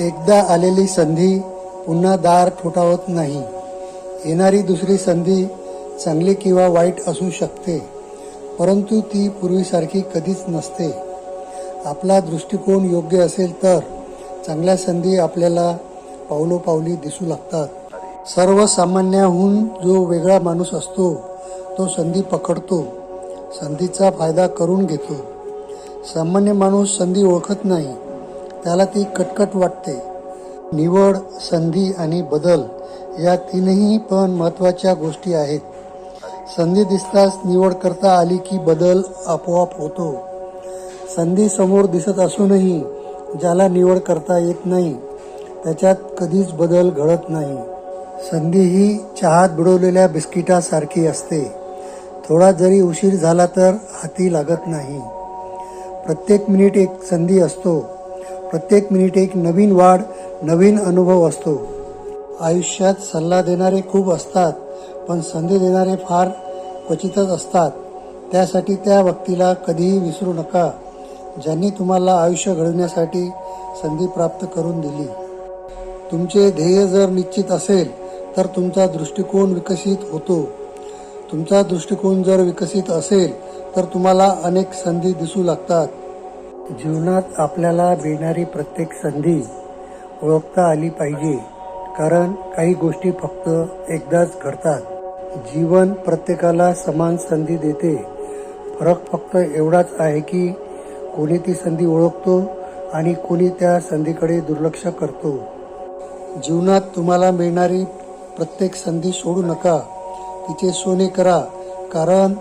एकदा आलेली संधी पुन्हा दार ठोठावत नाही. येणारी दुसरी संधी चांगली किंवा वाईट असू शकते परंतु ती पूर्वीसारखी कधीच नसते. आपला दृष्टिकोन योग्य असेल तर चांगल्या संधी आपल्याला पावलोपावली दिसू लागतात. सर्वसामान्याहून जो वेगळा माणूस असतो तो संधी पकडतो संधीचा फायदा करून घेतो. सामान्य माणूस संधी ओळखत नाही त्याला ती कटकट वाटते. निवड संधी आणि बदल या तीनही पण महत्त्वाच्या गोष्टी आहेत. संधी दिसताच निवड करता आली की बदल आपोआप होतो. संधी समोर दिसत असूनही ज्याला निवड करता येत नाही त्याच्यात कधीच बदल घडत नाही. संधी ही चहात बुडवलेल्या बिस्किटासारखी असते. थोडा जरी उशीर झाला तर हाती लागत नाही. प्रत्येक मिनिट एक संधी असतो. प्रत्येक मिनिट एक नवीन वाढ नवीन अनुभव असतो. आयुष्यात सल्ला देणारे खूप असतात पण संधी देणारे फार क्वचितच असतात. त्यासाठी त्या व्यक्तीला कधीही विसरू नका ज्यांनी तुम्हाला आयुष्य घडवण्यासाठी संधी प्राप्त करून दिली. तुमचे ध्येय जर निश्चित असेल तर तुमचा दृष्टिकोन विकसित होतो. तुमचा दृष्टिकोन जर विकसित असेल तर तुम्हाला अनेक संधी दिसू लागतात. जीवनात आपल्याला मिळणारी प्रत्येक संधी ओळखता आली पाहिजे. कारण काही गोष्टी फक्त एकदाच घडतात. जीवन प्रत्येकाला समान संधी देते. फरक फक्त एवढाच आहे की कोणी ती संधी ओळखतो आणि कोणी त्या संधीकडे दुर्लक्ष करतो. जीवनात तुम्हाला मिळणारी प्रत्येक संधी सोडू नका. तिचे सोने करा. कारण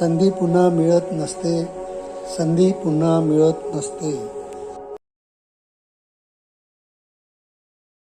संधी पुन्हा मिळत नसते. संधी पुन्हा मिळत नसते.